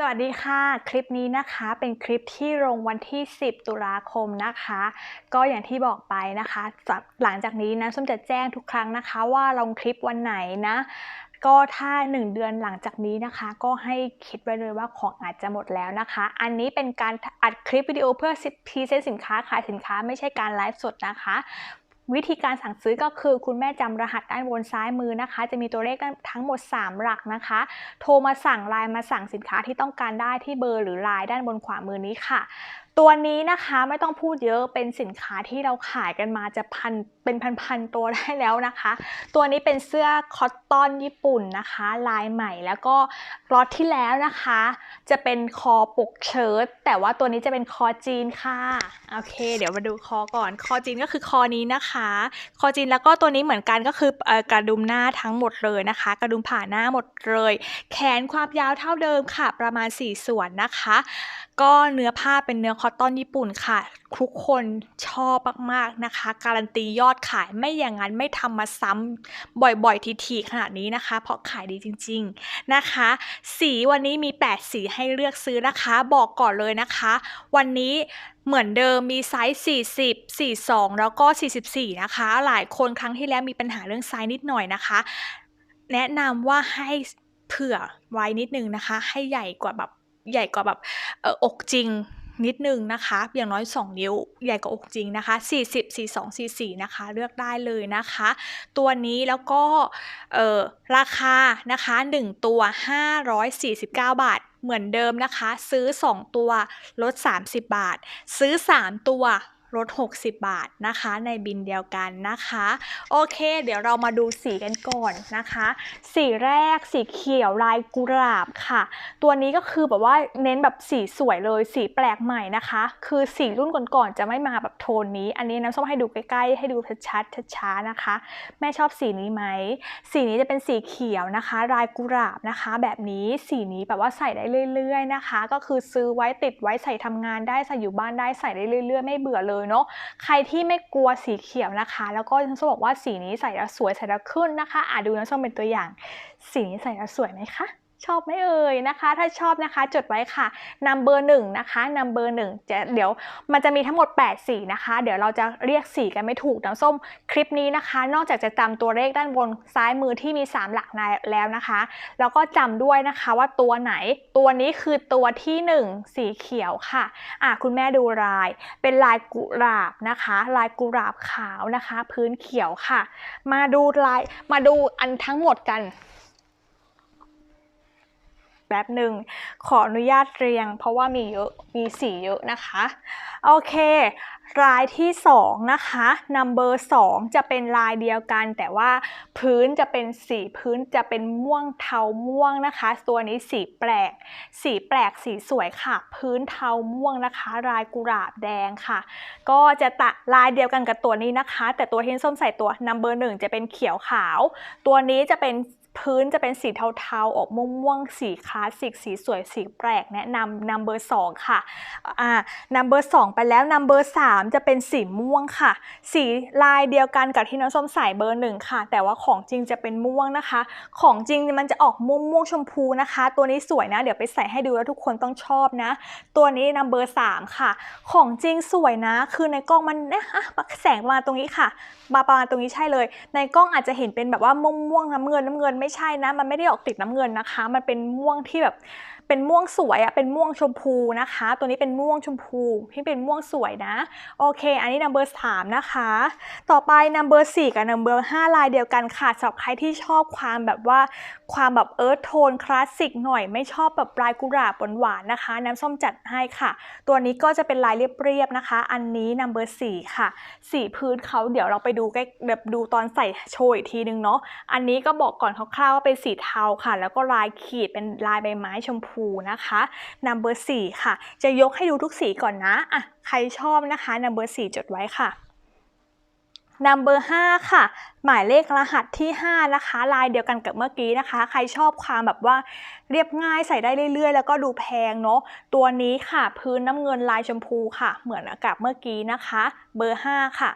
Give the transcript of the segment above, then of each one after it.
สวัสดีค่ะ คลิปนี้นะคะเป็นคลิปที่ลงวันที่ 10 ตุลาคมนะคะ ก็อย่างที่บอกไปนะคะจากหลังจากนี้นะส้มจะแจ้งทุกครั้งนะคะ ว่าลงคลิปวันไหนนะ ก็ถ้า 1 เดือนหลังจากนี้นะคะ ก็ให้คิดไว้เลยว่าของอาจจะหมดแล้วนะคะ อันนี้เป็นการอัดคลิปวิดีโอเพื่อพรีเซนต์สินค้าขายสินค้าไม่ใช่การไลฟ์สดนะคะ วิธีการสั่งซื้อก็คือคุณแม่จำรหัสด้านบนซ้ายมือนะคะ จะมีตัวเลขทั้งหมด 3 หลักนะคะ โทรมาสั่งไลน์มาสั่งสินค้าที่ต้องการได้ที่เบอร์หรือไลน์ด้านบนขวามือนี้ค่ะ ตัวนี้นะคะไม่ต้องพูดเยอะเป็นสินค้าที่เราขายกันมาจะพันเป็นพันๆตัวได้แล้วนะคะ ตัวนี้เป็นเสื้อคอตตอนญี่ปุ่นนะคะ ลายใหม่แล้วก็ล็อตที่แล้วนะคะ จะเป็นคอปกเชิ้ตแต่ว่าตัวนี้จะเป็นคอจีนค่ะโอเค เดี๋ยวมาดูคอก่อน คอจีนก็คือคอนี้นะคะ คอจีนแล้วก็ตัวนี้เหมือนกันก็คืออกระดุมหน้าทั้งหมดเลยนะคะ กระดุมผ่าหน้าหมดเลย แขนความยาวเท่าเดิมค่ะ ประมาณ 4 ส่วนนะคะ ก็เนื้อผ้าเป็นเนื้อคอตตอนญี่ปุ่นค่ะ ทุกคนชอบมากๆนะคะ การันตียอดขายไม่อย่างนั้นไม่ทำมาซ้ำบ่อยๆทีๆขนาดนี้นะคะ เพราะขายดีจริง ๆนะคะ สีวันนี้มี 8 สีให้เลือกซื้อนะคะ บอกก่อนเลยนะคะ วันนี้เหมือนเดิมมีไซส์ 40 42 แล้วก็ 44 นะคะ หลายคนครั้งที่แล้วมีปัญหาเรื่องไซส์นิดหน่อยนะคะ แนะนำว่าให้เผื่อไว้นิดนึงนะคะ ให้ใหญ่กว่าแบบใหญ่กว่าแบบอออกจริง นิดนึงนะคะ อย่างน้อย 2 นิ้วใหญ่กว่าอกจริงนะคะ 40 42 44นะคะ เลือกได้เลยนะคะ ตัวนี้แล้วก็ราคานะคะ 1 ตัว 549 บาทเหมือนเดิมนะคะ ซื้อ 2 ตัวลด 30 บาท ซื้อ 3 ตัว ลด 60 บาทนะคะ ในบินเดียวกันนะคะ โอเค เดี๋ยวเรามาดูสีกันก่อนนะคะ สีแรกสีเขียวลายกุหลาบค่ะ ตัวนี้ก็คือแบบว่าเน้นแบบสีสวยเลยสีแปลกใหม่นะคะ คือสีรุ่นก่อนๆจะไม่มาแบบโทนนี้ อันนี้น้ำส้มให้ดูใกล้ๆ ให้ดูชัดๆช้าๆนะคะ แม่ชอบสีนี้ไหมสีนี้จะเป็นสีเขียวนะคะ ลายกุหลาบนะคะ แบบนี้สีนี้แบบว่าใส่ได้เรื่อย ๆนะคะ ก็คือซื้อไว้ติดไว้ใส่ทำงานได้ใส่อยู่บ้านได้ใส่ได้เรื่อย ๆ ไม่เบื่อเลยเนาะใครที่ไม่กลัวสีเขียวนะคะ แล้วก็ฉันจะบอกว่าสีนี้ใส่แล้วสวยใส่แล้วขึ้นนะคะอาจดูน้ำส้มเป็นตัวอย่าง สีนี้ใส่แล้วสวยไหมคะ ชอบไหมเอ่ยนะคะ ถ้าชอบนะคะจดไว้ค่ะนัมเบอร์หนึ่งนะคะนัมเบอร์หนึ่งจะเดี๋ยวมันจะมีทั้งหมด 8 สีนะคะ เดี๋ยวเราจะเรียกสีกันไม่ถูกน้ำส้มคลิปนี้นะคะ นอกจากจะจำตัวเลขด้านบนซ้ายมือที่มี 3 หลักในแล้วนะคะแล้วก็จำด้วยนะคะว่าตัวไหน ตัวนี้คือตัวที่ 1 สีเขียวค่ะอะคุณแม่ดูลาย เป็นลายกุหลาบนะคะ ลายกุหลาบขาวนะคะ พื้นเขียวค่ะ มาดูลายมาดูอันทั้งหมดกัน แป๊บหนึ่งขออนุญาตเรียง เพราะว่ามีเยอะมีสีเยอะนะคะ โอเค ลายที่ 2 นะคะ number 2 จะเป็นลายเดียวกัน แต่ว่าพื้นจะเป็นสีพื้นจะเป็นม่วงเทาม่วงนะคะ ตัวนี้สีแปลก สีแปลกสีสวยค่ะ พื้นเทาม่วงนะคะ ลายกุหลาบแดงค่ะ ก็จะตะลายเดียวกันกับตัวนี้นะคะ แต่ตัวที่ส้มใส่ตัว number 1 จะเป็นเขียวขาว ตัวนี้จะเป็น พื้นจะเป็นสีเทาๆ ออกม่วงๆ สีคลาสสิก สีสวย สีแปลก แนะนำ number 2ค่ะอ่า number 2ไปแล้ว number 3จะเป็นสีม่วงค่ะ สีลายเดียวกันกับที่น้องส้มใส่เบอร์หนึ่งค่ะ แต่ว่าของจริงจะเป็นม่วงนะคะ ของจริงมันจะออกม่วงม่วงๆชมพูนะคะ ตัวนี้สวยนะ เดี๋ยวไปใส่ให้ดูแล้วทุกคนต้องชอบนะ ตัวนี้ number 3ค่ะ ของจริงสวยนะ คือในกล้องมันเนี่ยอะแสงมาตรงนี้ค่ะมาประมาณตรงนี้ใช่เลย ในกล้องอาจจะเห็นเป็นแบบว่าม่วงม่วงๆน้ำเงินน้ำเงินไม่ใช่นะ มันไม่ได้ออกติดน้ำเงินนะคะ มันเป็นม่วงที่แบบเป็นม่วงสวยอะเป็นม่วงชมพูนะคะ ตัวนี้เป็นม่วงชมพูที่เป็นม่วงสวยนะ โอเค อันนี้ number 3นะคะ ต่อไป number 4กับ number 5ลายเดียวกันค่ะสำหรับใครที่ชอบความแบบว่าความแบบเอิร์ธโทนคลาสสิกหน่อย ไม่ชอบแบบลายกุหลาบหวานๆนะคะ น้ำส้มจัดให้ค่ะ ตัวนี้ก็จะเป็นลายเรียบๆนะคะ อันนี้ number 4ค่ะ สีพื้นเขาเดี๋ยวเราไปดูใกล้แบบดูตอนใส่โชว์อีกทีนึงเนาะ อันนี้ก็บอกก่อนเขาคร่าวๆว่าเป็นสีเทาค่ะ แล้วก็ลายขีดเป็นลายใบไม้ชมพูนะคะ number 4ค่ะ จะยกให้ดูทุกสีก่อนนะอะใครชอบนะคะ number 4จดไว้ค่ะ number 5ค่ะ หมายเลขรหัสที่ 5 นะคะ ลายเดียวกันกับเมื่อกี้นะคะ ใครชอบความแบบว่าเรียบง่ายใส่ได้เรื่อยๆ แล้วก็ดูแพงเนาะ ตัวนี้ค่ะ พื้นน้ำเงินลายชมพูค่ะ เหมือนกับเมื่อกี้นะคะ เบอร์ 5 ค่ะ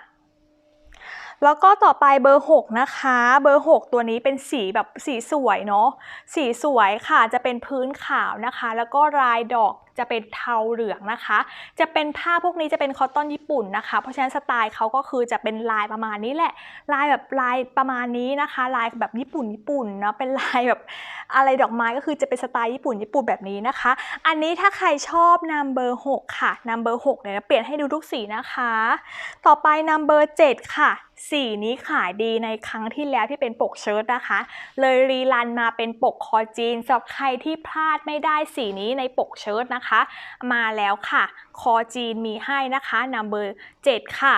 แล้วก็ต่อไปเบอร์ 6 นะคะ เบอร์ 6 ตัวนี้เป็นสีแบบสีสวยเนาะสีสวยค่ะจะเป็นพื้นขาวนะคะ แล้วก็ลายดอกจะเป็นเทาเหลืองนะคะ จะเป็นผ้าพวกนี้จะเป็นคอตตอนญี่ปุ่นนะคะ เพราะฉะนั้นสไตล์เขาก็คือจะเป็นลายประมาณนี้แหละ ลายแบบลายประมาณนี้นะคะ ลายแบบญี่ปุ่นญี่ปุ่นเนาะ เป็นลายแบบอะไรดอกไม้ก็คือจะเป็นสไตล์ญี่ปุ่นญี่ปุ่นแบบนี้นะคะ อันนี้ถ้าใครชอบนัมเบอร์6ค่ะนัมเบอร์6เดี๋ยวเปลี่ยนให้ดูทุกสีนะคะ ต่อไปนัมเบอร์7ค่ะ สีนี้ขายดีในครั้งที่แล้วที่เป็นปกเชิ้ตนะคะ เลยรีรันมาเป็นปกคอจีนสำหรับใครที่พลาดไม่ได้สีนี้ในปกเชิ้ตนะคะ มาแล้วค่ะ คอจีนมีให้นะคะนัมเบอร์7ค่ะ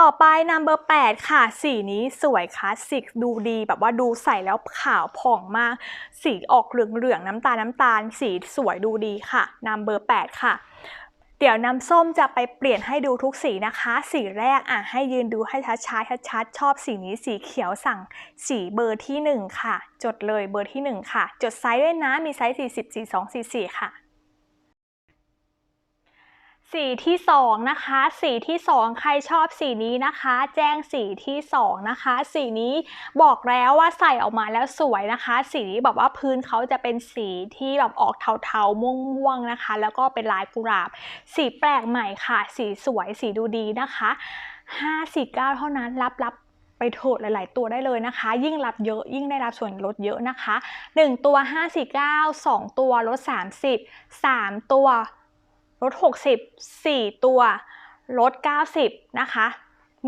ต่อไปนัมเบอร์8ค่ะ สีนี้สวยคลาสสิกดูดีแบบว่าดูใส่แล้วขาวผ่องมาก สีออกเหลืองๆน้ำตาลน้ำตาล สีสวยดูดีค่ะนัมเบอร์8ค่ะ เดี๋ยวน้ำส้มจะไปเปลี่ยนให้ดูทุกสีนะคะ สีแรกอะให้ยืนดูให้ชัดๆชัดๆชอบสีนี้สีเขียวสั่งสีเบอร์ที่ 1 ค่ะ จดเลยเบอร์ที่ 1 ค่ะ จดไซส์ด้วยนะมีไซส์40 42 44ค่ะ สีที่2นะคะ สีที่2ใครชอบสีนี้นะคะ แจ้งสีที่2นะคะ สีนี้บอกแล้วว่าใส่ออกมาแล้วสวยนะคะ สีนี้แบบว่าพื้นเขาจะเป็นสีที่แบบออกเทาๆม่วงๆนะคะ แล้วก็เป็นลายกุหลาบ สีแปลกใหม่ค่ะ สีสวยสีดูดีนะคะ5 4 9เท่านั้นรับรับไปโถดหลาย ๆ ตัวได้เลยนะคะ ยิ่งรับเยอะยิ่งได้รับส่วนลดเยอะนะคะ 1 ตัว 5 4 9 2 ตัวลด 30 3 ตัว ลด 60 4 ตัว ลด 90 นะคะ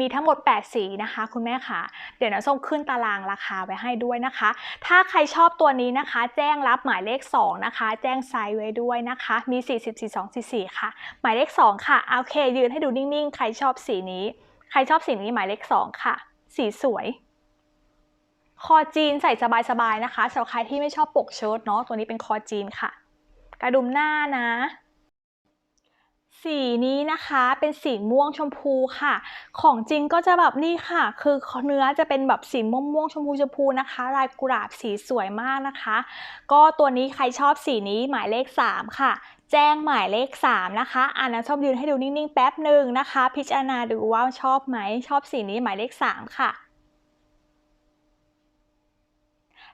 มีทั้งหมด 8 สีนะคะ คุณแม่ค่ะ เดี๋ยวนะส้มขึ้นตารางราคาไว้ให้ด้วยนะคะ ถ้าใครชอบตัวนี้นะคะ แจ้งรับหมายเลข 2 นะคะ แจ้งไซส์ไว้ด้วยนะคะ มี 40 42 44 ค่ะ หมายเลข 2 ค่ะโอเคยืนให้ดูนิ่งๆ ใครชอบสีนี้ ใครชอบสีนี้หมายเลข 2 ค่ะ สีสวยคอจีนใส่สบายๆนะคะสำหรับใครที่ไม่ชอบปกเชิ้ตเนาะตัวนี้เป็นคอจีนค่ะ กระดุมหน้านะ สีนี้นะคะเป็นสีม่วงชมพูค่ะ ของจริงก็จะแบบนี่ค่ะ คือเนื้อจะเป็นแบบสีม่วงม่วงชมพูชมพูนะคะ ลายกุหลาบสีสวยมากนะคะ ก็ตัวนี้ใครชอบสีนี้หมายเลข 3 ค่ะ แจ้งหมายเลข 3 นะคะอ่านะชอบยืนให้ดูนิ่งๆ แป๊บหนึ่งนะคะ พิจารณาดูว่าชอบไหมชอบสีนี้หมายเลข 3 ค่ะ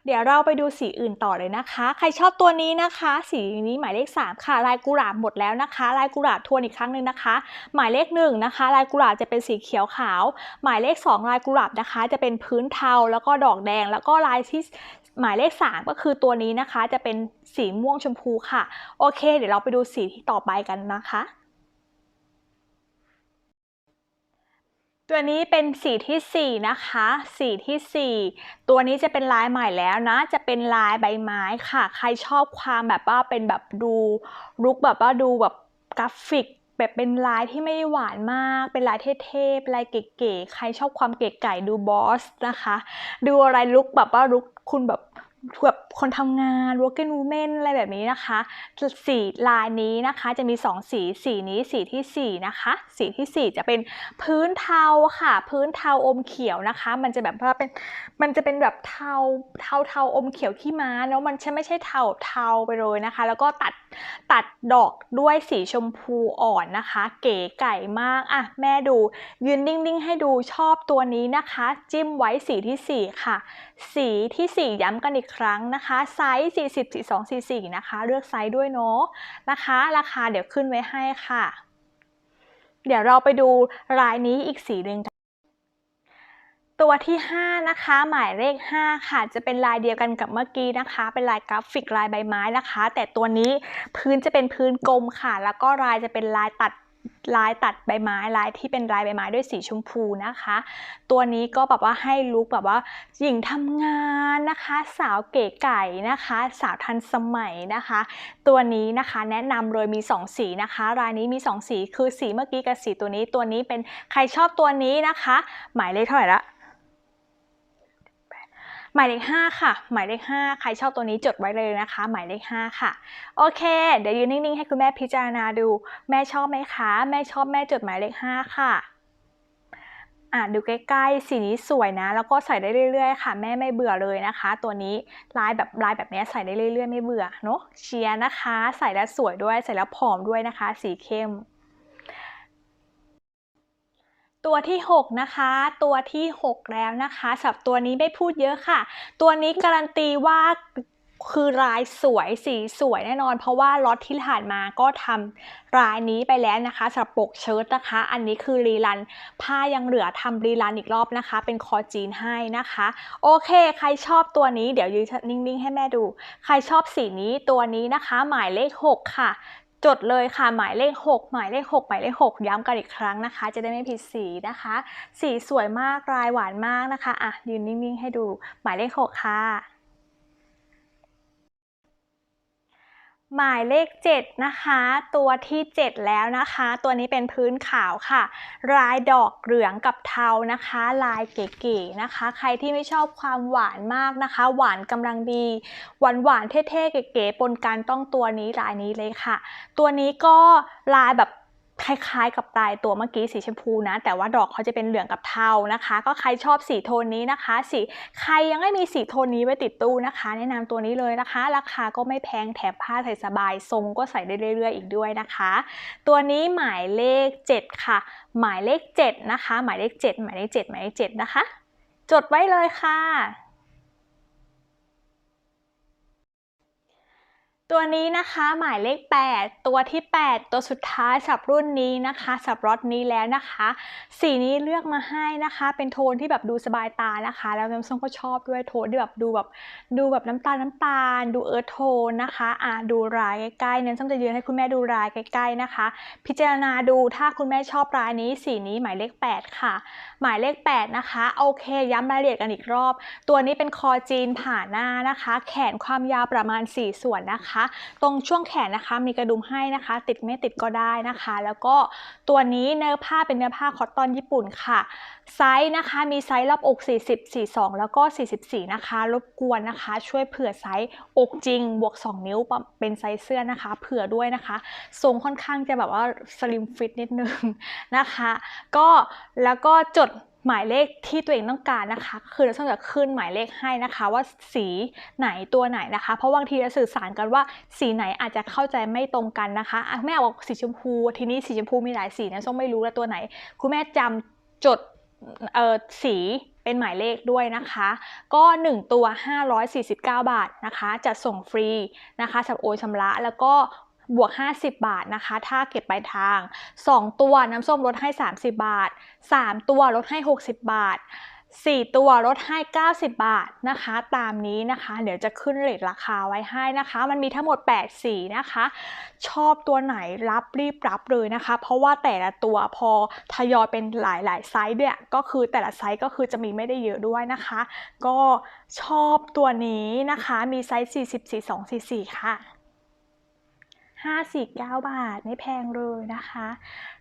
เดี๋ยวเราไปดูสีอื่นต่อเลยนะคะ ใครชอบตัวนี้นะคะ สีนี้หมายเลข 3 ค่ะ ลายกุหลาบหมดแล้วนะคะ ลายกุหลาบทวนอีกครั้งหนึ่งนะคะ หมายเลข1นะคะ ลายกุหลาบจะเป็นสีเขียวขาว หมายเลข 2 ลายกุหลาบนะคะ จะเป็นพื้นเทาแล้วก็ดอกแดง แล้วก็ลายที่หมายเลข 3 ก็คือตัวนี้นะคะ จะเป็นสีม่วงชมพูค่ะ โอเค เดี๋ยวเราไปดูสีที่ต่อไปกันนะคะ ตัวนี้เป็นสีที่ 4 นะคะ สีที่ 4 ตัวนี้จะเป็นลายใหม่แล้วนะ จะเป็นลายใบไม้ค่ะ ใครชอบความแบบว่าเป็นแบบดูลุกแบบว่าดูแบบกราฟิกแบบเป็นลายที่ไม่หวานมาก เป็นลายเท่ๆเป็นลายเก๋ๆ ใครชอบความเก๋ไก่ดูบอสนะคะ ดูอะไรลุกแบบว่าลุกคุณแบบ แบบคนทำงาน working woman อะไรแบบนี้นะคะ สีลายนี้นะคะจะมี 2 สี สีนี้สีทีสี่4 นะคะ สีทีสี่ 4 จะเป็นพื้นเทาค่ะ พื้นเทาอมเขียวนะคะ มันจะแบบว่าเป็นมันจะเป็นแบบเทาเทาเทาอมเขียวขี้ม้าเนาะมันจะไม่ใช่เทาเทาไปเลยนะคะ แล้วก็ตัดตัดดอกด้วยสีชมพูอ่อนนะคะ เก๋ไก่มากอะแม่ดู ยืนนิ่งๆให้ดูชอบตัวนี้นะคะ จิ้มไว้สีที่ 4 ค่ะ สีที่ 4 ย้ำกันอีกครั้งนะคะ ไซส์ 40 42 44 นะคะ เลือกไซส์ด้วยเนาะนะคะ ราคาเดี๋ยวขึ้นไว้ให้ค่ะ เดี๋ยวเราไปดูลายนี้อีกสีหนึ่งกันตัวที่ 5 นะคะ หมายเลข 5 ค่ะ จะเป็นลายเดียวกันกับเมื่อกี้นะคะ เป็นลายกราฟิกลายใบไม้นะคะ แต่ตัวนี้พื้นจะเป็นพื้นกลมค่ะ แล้วก็ลายจะเป็นลายตัด ลายตัดใบไม้ลายที่เป็นลายใบไม้ด้วยสีชมพูนะคะ ตัวนี้ก็แบบว่าให้ลุคแบบว่าหญิงทำงานนะคะ สาวเก๋ไก่นะคะ สาวทันสมัยนะคะ ตัวนี้นะคะแนะนำเลยมี 2 สีนะคะรายนี้มี 2 สีคือสีเมื่อกี้กับสีตัวนี้ตัวนี้เป็นใครชอบตัวนี้นะคะ หมายเลขเท่าไหร่ละ หมายเลข5ค่ะ หมายเลข5ใครชอบตัวนี้จดไว้เลยนะคะ หมายเลข5ค่ะ โอเค เดี๋ยวยืนนิ่งๆ ให้คุณแม่พิจารณาดู แม่ชอบไหมคะ แม่ชอบแม่จดหมายเลข5ค่ะอะดูใกล้ๆสีนี้สวยนะ แล้วก็ใส่ได้เรื่อยๆ ค่ะ แม่ไม่เบื่อเลยนะคะ ตัวนี้ลายแบบลายแบบนี้ใส่ได้เรื่อยๆ ไม่เบื่อเนาะเชียร์นะคะ ใส่แล้วสวยด้วยใส่แล้วผอมด้วยนะคะ สีเข้ม ตัวที่ 6 นะคะ ตัวที่ 6 แล้วนะคะสับตัวนี้ไม่พูดเยอะค่ะ ตัวนี้การันตีว่าคือลายสวยสีสวยแน่นอน เพราะว่าล็อตที่ผ่านมาก็ทำลายนี้ไปแล้วนะคะสำหรับปกเชิ้ตนะคะ อันนี้คือรีรัน ผ้ายังเหลือทำรีรันอีกรอบนะคะ เป็นคอจีนให้นะคะ โอเค ใครชอบตัวนี้เดี๋ยวยืนนิ่งๆ ให้แม่ดู ใครชอบสีนี้ตัวนี้นะคะ หมายเลข 6 ค่ะ จดเลยค่ะหมายเลข 6 หมายเลข 6 หมายเลข 6 ย้ำกันอีกครั้งนะคะ จะได้ไม่ผิดสีนะคะ สีสวยมากลายหวานมากนะคะอะยืนนิ่งๆให้ดูหมายเลข 6 ค่ะ หมายเลข 7 นะคะ ตัวที่ 7 แล้วนะคะ ตัวนี้เป็นพื้นขาวค่ะ ลายดอกเหลืองกับเทานะคะ ลายเก๋ๆนะคะ ใครที่ไม่ชอบความหวานมากนะคะ หวานกำลังดี หวานหวานๆเท่ๆเก๋ๆปนกันต้องตัวนี้ลายนี้เลยค่ะ ตัวนี้ก็ลายแบบ คล้ายๆ กับลายตัวเมื่อกี้สีชมพูนะ แต่ว่าดอกเขาจะเป็นเหลืองกับเทานะคะ ก็ใครชอบสีโทนนี้นะคะสีใครยังไม่มีสีโทนนี้ไว้ติดตู้นะคะ แนะนำตัวนี้เลยนะคะ ราคาก็ไม่แพงแถมผ้าใส่สบายทรงก็ใส่ได้เรื่อยๆ อีกด้วยนะคะ ตัวนี้หมายเลข 7 ค่ะ หมายเลข 7 นะคะ หมายเลข 7 หมายเลข 7 หมายเลข 7 นะคะ จดไว้เลยค่ะ ตัวนี้นะคะหมายเลข 8 ตัวที่ 8 ตัวสุดท้ายสับรุ่นนี้นะคะสับรถนี้แล้วนะคะ สีนี้เลือกมาให้นะคะ เป็นโทนที่แบบดูสบายตานะคะ แล้วน้ำส้มก็ชอบด้วยโทนที่แบบดูแบบดูแบบน้ำตาลน้ำตาล ดูเอิร์ธโทนนะคะอะดูรายใกล้ๆน้ำส้มจะยืนให้คุณแม่ดูรายใกล้ๆนะคะ พิจารณาดูถ้าคุณแม่ชอบรายนี้สีนี้หมายเลข 8 ค่ะ หมายเลข 8 นะคะโอเค ย้ำรายละเอียดกันอีกรอบ ตัวนี้เป็นคอจีนผ่าหน้านะคะ แขนความยาวประมาณ 4 ส่วนนะคะตรงช่วงแขนนะคะมีกระดุมให้นะคะ ติดไม่ติดก็ได้นะคะ แล้วก็ตัวนี้เนื้อผ้าเป็นเนื้อผ้าคอตตอนญี่ปุ่นค่ะ ไซส์นะคะมีไซส์รอบอก 40 42 แล้วก็ 44 นะคะ รบกวนนะคะ ช่วยเผื่อไซส์อกจริง บวก 2 นิ้วเป็นไซส์เสื้อนะคะ เผื่อด้วยนะคะทรงค่อนข้างจะแบบว่าสลิมฟิตนิดนึงนะคะ ก็แล้วก็จด หมายเลขที่ตัวเองต้องการนะคะ คือเราต้องจะขึ้นหมายเลขให้นะคะว่าสีไหนตัวไหนนะคะ เพราะบางทีเราสื่อสารกันว่าสีไหนอาจจะเข้าใจไม่ตรงกันนะคะแม่บอกสีชมพู ทีนี้สีชมพูมีหลายสีนะส้มไม่รู้แล้วตัวไหน คุณแม่จำจดเอ่อสีเป็นหมายเลขด้วยนะคะ ก็ 1 ตัว 549 บาทนะคะจะส่งฟรีนะคะสำหรับโอนชำระ แล้วก็ บวก 50 บาทนะคะ ถ้าเก็บปลายทาง 2 ตัวน้ำส้มลดให้ 30 บาท 3 ตัวลดให้ 60 บาท 4 ตัวลดให้ 90 บาทนะคะ ตามนี้นะคะ เดี๋ยวจะขึ้นเรทราคาไว้ให้นะคะ มันมีทั้งหมด 8 สีนะคะ ชอบตัวไหนรับรีบรับเลยนะคะ เพราะว่าแต่ละตัวพอทยอยเป็นหลายๆไซส์เนี่ยก็คือแต่ละไซส์ก็คือจะมีไม่ได้เยอะด้วยนะคะ ก็ชอบตัวนี้นะคะ มีไซส์40 42 44 ค่ะ 59 บาทไม่แพงเลยนะคะ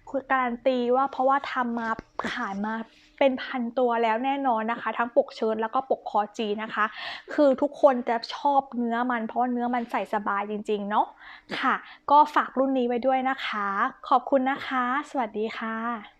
คือการันตีว่าเพราะว่าทำมาขายมาเป็นพันตัวแล้วแน่นอนนะคะ ทั้งปกเชิ้ตแล้วก็ปกคอจีนะคะ คือทุกคนจะชอบเนื้อมันเพราะว่าเนื้อมันใส่สบายจริงๆเนาะค่ะ ก็ฝากรุ่นนี้ไว้ด้วยนะคะ ขอบคุณนะคะ สวัสดีค่ะ